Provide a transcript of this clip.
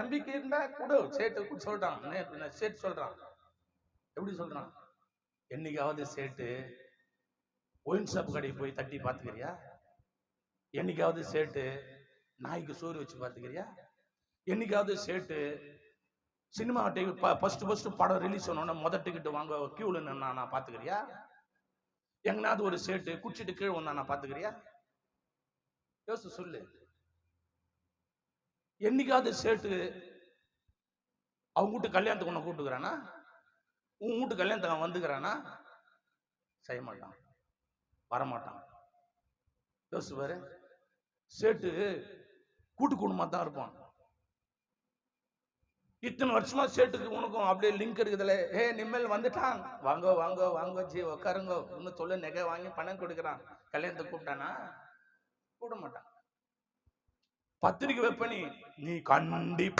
நம்பிக்கை இருந்தா கொடு சேட்டு சொல்றான். சேட்டு சொல்றான்? எப்படி சொல்றான்? என்னைக்காவது சேட்டு ஒயின் ஷாப் கடைக்கு போய் தட்டி பார்த்துக்கிறியா? என்னைக்காவது சேட்டு நாய்க்கு சோறு வச்சு பார்த்துக்கிறியா? என்னைக்காவது சேட்டு சினிமா டிக்கெட் ஃபஸ்ட்டு ஃபஸ்ட்டு படம் ரிலீஸ் ஆனோடனே மொதல் டிக்கெட் வாங்க க்யூவில் நின்னா நான் பார்த்துக்கிறியா? எங்கனாவது ஒரு சேட்டு குடிச்சிட்டு கீழே வந்தா நான் பார்த்துக்கிறியா? யோசிச்சு சொல்லு. என்னைக்காவது சேட்டு அவங்க வீட்டு கல்யாணத்துக்கு உன்னை கூப்பிட்டுக்கிறானா? உன் வீட்டு கல்யாணத்துக்கு அவன் வந்துக்கிறானா? செய்ய மாட்டான் வரமாட்டான். யோசிச்சு பாரு சேட்டு கூட்டு குடும்பமாக தான் இருப்பான். இத்தனை வருஷமா சேட்டுக்கு உனக்கும் அப்படியே லிங்க் இருக்குதுல. ஏ நிம்மல் வந்துட்டான். வாங்க வாங்க வாங்க ஜி உட்காருங்க இன்னும் தொழில் நகை வாங்கி பணம் கொடுக்குறான். கல்யாணத்தை கூப்பிட்டானா? கூட மாட்டான் பத்திரிக்கை வைப்ப நீ. நீ கண்டிப்பா